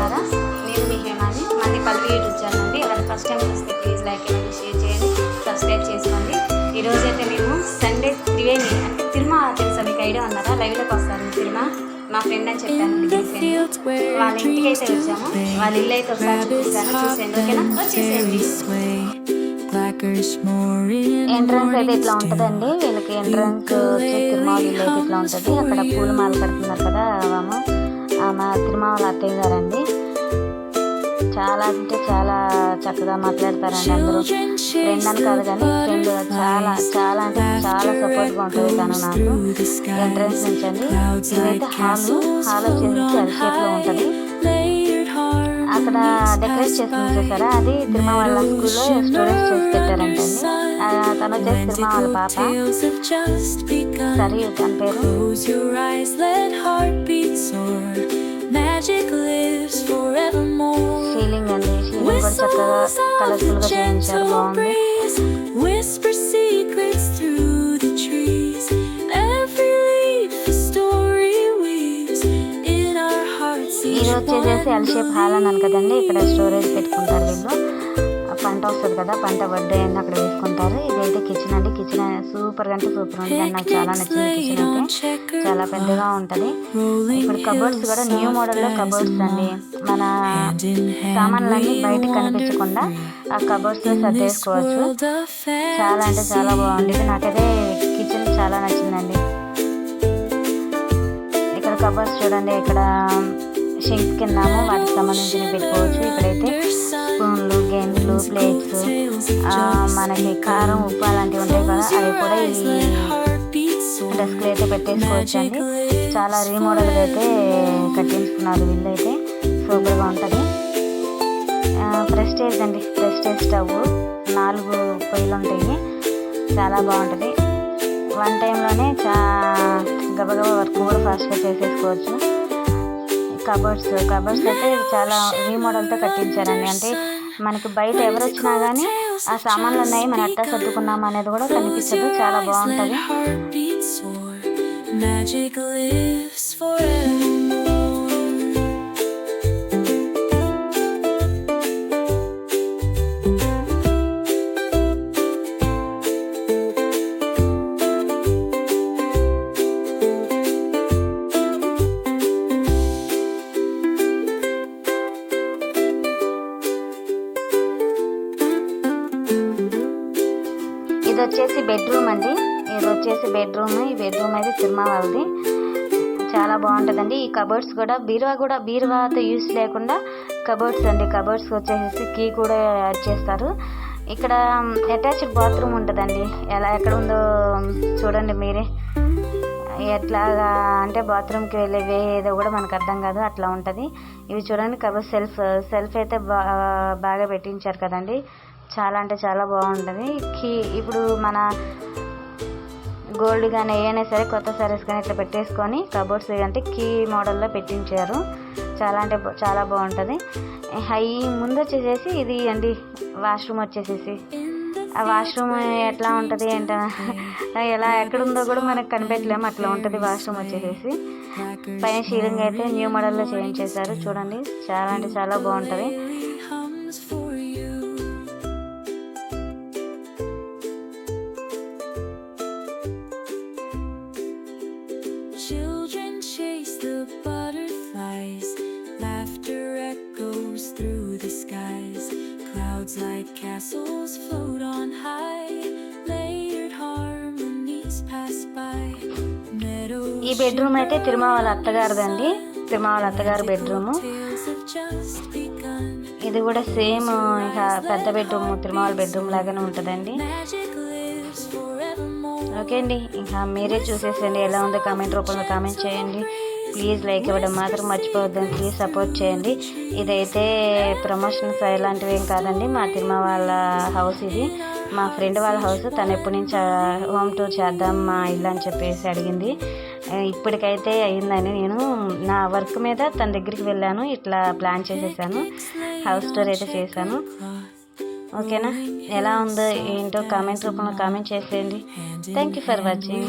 బాగున్నారా? నేను మీ హేమాని. మాది పల్వి యూట్యూబ్ ఛానల్ అండి. ఎవరైనా ఫస్ట్ టైం చూస్తే ప్లీజ్ లైక్ చేయండి షేర్ చేయండి. సబ్స్క్రైబ్ చేసుకోండి. ఈరోజు అయితే మేము సండే త్రివేణి అంటే తిరుమల తెలుసా మీకు ఐడియా ఉన్నారా? లైవ్లోకి వస్తారు తిరుమల మా ఫ్రెండ్ అని చెప్పాను. వాళ్ళ ఇంటికి అయితే వచ్చాము. వాళ్ళ ఇల్లు అయితే ఒకసారి చూపిస్తాను. చూసేయండి. ఓకేనా? వచ్చేసేయండి. ఎంట్రన్స్ అయితే ఇట్లా ఉంటుందండి. వీళ్ళకి ఎంట్రన్స్ తిరుమల ఇల్లు అయితే ఇట్లా ఉంటుంది. అక్కడ పూలు మాల కడుతున్నారు కదా ఆమె ఆమె తిరుమల అత్తయ్య గారండి. చాలా అంటే చాలా చక్కగా మాట్లాడతారండి అందరూ. ఫ్రెండ్ అని కాదు కానీ ఫ్రెండ్ చాలా చాలా అంటే చాలా సపోర్ట్గా ఉంటుంది తను నాకు. ఎంట్రన్స్ నుంచి అండి ఇదైతే హాల్ హాల్ వచ్చేసి ఉంటుంది. అక్కడ డెకరేట్ చేసుకుని చూసారా? అది తిరుమల వాళ్ళ స్కూల్లో స్టూడెంట్స్ చేసి పెట్టారంటండి. తను వచ్చేసి తిరుమల వాళ్ళ పాప. సరే తన పేరు? Close సీలింగ్ అండి. సీలింగ్ కూడా చక్కగా కలర్ఫుల్గా చేయించారు. బాగుంది. ఇది వచ్చేసి వచ్చేసేసి ఎల్ షేప్ హాల్ అన్నాను కదండి. ఇక్కడ స్టోరేజ్ పెట్టుకుంటారు వీళ్ళు. పంట వస్తుంది కదా పంట వడ్డే అని అక్కడ వేసుకుంటారు. ఇదైతే కిచెన్ అండి. కిచెన్ సూపర్ అంటే సూపర్ ఉంటుంది నాకు చాలా నచ్చింది కిచెన్ అయితే. చాలా పెద్దగా ఉంటుంది. ఇప్పుడు కబోర్డ్స్ కూడా న్యూ మోడల్లో కబోర్డ్స్ అండి. మన సామాన్లన్నీ బయట కనిపించకుండా ఆ కబోర్డ్స్ సర్దేసుకోవచ్చు చాలా అంటే చాలా బాగుంది. నాకైతే కిచెన్ చాలా నచ్చిందండి. ఇక్కడ కబోర్డ్స్ చూడండి. ఇక్కడ షింక్స్ కింద వాటికి సంబంధించిన పెట్టుకోవచ్చు. ఇక్కడైతే స్పూన్లు గెంట్లు ప్లేట్స్ మనకి కారం ఉప్పు అలాంటివి ఉంటాయి కదా అవి కూడా ఈ డెస్క్లో అయితే పెట్టేసుకోవచ్చు అండి చాలా రీమోడల్గా అయితే కట్టించుకున్నారు వీళ్ళు అయితే సూపర్గా ఉంటుంది. ప్రెస్టేజ్ అండి. Prestige stove. నాలుగు పొయ్యిలు ఉంటాయి. చాలా బాగుంటుంది. వన్ టైంలోనే చా గబగబా వర్క్ కూడా ఫాస్ట్గా చేసేసుకోవచ్చు. కబర్డ్స్ కబర్డ్స్ అయితే చాలా రీమోడల్తో కట్టించారండి. అంటే మనకి బయట ఎవరు వచ్చినా కానీ ఆ సామాన్లు ఉన్నాయి మనం ఎట్టా సర్దుకున్నాం అనేది కూడా కనిపించదు చాలా బాగుంటుంది. ఇది వచ్చేసి బెడ్రూమ్ అండి. ఇది వచ్చేసి బెడ్రూమ్. ఈ బెడ్రూమ్ అయితే తిరుమల వాళ్ళది. చాలా బాగుంటుందండి. ఈ కబోర్డ్స్ కూడా బీరువా కూడా బీరువాతో యూస్ లేకుండా కబోర్డ్స్ అండి. కబోర్డ్స్ వచ్చేసి కీ కూడా యాడ్ చేస్తారు. ఇక్కడ అటాచ్డ్ బాత్రూమ్ ఉంటుందండి. ఎలా ఎక్కడ ఉందో చూడండి మీరే. ఎట్లాగా అంటే బాత్రూమ్కి వెళ్ళే వే ఏదో కూడా మనకు అర్థం కాదు. అట్లా ఉంటుంది. ఇవి చూడండి కబర్ సెల్ఫ్ సెల్ఫ్ అయితే బా బాగా పెట్టించారు కదండి. చాలా అంటే చాలా బాగుంటుంది. కీ ఇప్పుడు మన గోల్డ్ కానీ ఏమైనా సరే కొత్త సారీస్ కానీ ఇట్లా పెట్టేసుకొని కబోర్డ్స్ అంటే కీ మోడల్లో పెట్టించారు. చాలా అంటే చాలా బాగుంటుంది. హై ముందు వచ్చేసేసి ఇది అండి వాష్రూమ్ వచ్చేసేసి. ఆ వాష్రూమ్ ఎట్లా ఉంటుంది ఏంట ఎలా ఎక్కడుందో కూడా మనకు కనిపెట్టలేము. అట్లా ఉంటుంది వాష్రూమ్ వచ్చేసేసి. పైన షీలింగ్ అయితే న్యూ మోడల్లో చేయించేశారు చూడండి. చాలా అంటే చాలా బాగుంటుంది. Children chase the butterflies. Laughter echoes through the skies. Clouds like castles float on high. Layered harmonies pass by. ఈ బెడ్రూమ్ అయితే తిరుమల వాళ్ళ అత్తగారిదండి తిరుమల వాళ్ళ అత్తగారి బెడ్రూము. ఇది కూడా సేమ్ ఇక పెద్ద బెడ్రూమ్ తిరుమల బెడ్రూమ్ లాగానే ఉంటుందండి. ఓకే అండి. ఇంకా మీరే చూసేసండి ఎలా ఉందో కామెంట్ రూపంలో కామెంట్ చేయండి. ప్లీజ్ లైక్ ఇవ్వడం మాత్రం మర్చిపోవద్దని ప్లీజ్ సపోర్ట్ చేయండి. ఇదైతే ప్రమోషన్స్ ఇలాంటివి ఏం కాదండి. మా తిరుమ వాళ్ళ హౌస్ ఇది. మా ఫ్రెండ్ వాళ్ళ హౌస్ తను ఎప్పటి నుంచి హోమ్ టూర్ చేద్దాం మా ఇల్లు అని చెప్పేసి అడిగింది. ఇప్పటికైతే అయిందని నేను నా వర్క్ మీద తన దగ్గరికి వెళ్ళాను. ఇట్లా ప్లాన్ చేసేసాను. హౌస్ టూర్ అయితే చేశాను. ఓకేనా? ఎలా ఉందో ఏంటో కామెంట్ రూపంలో కామెంట్ చేసేయండి. Thank you for watching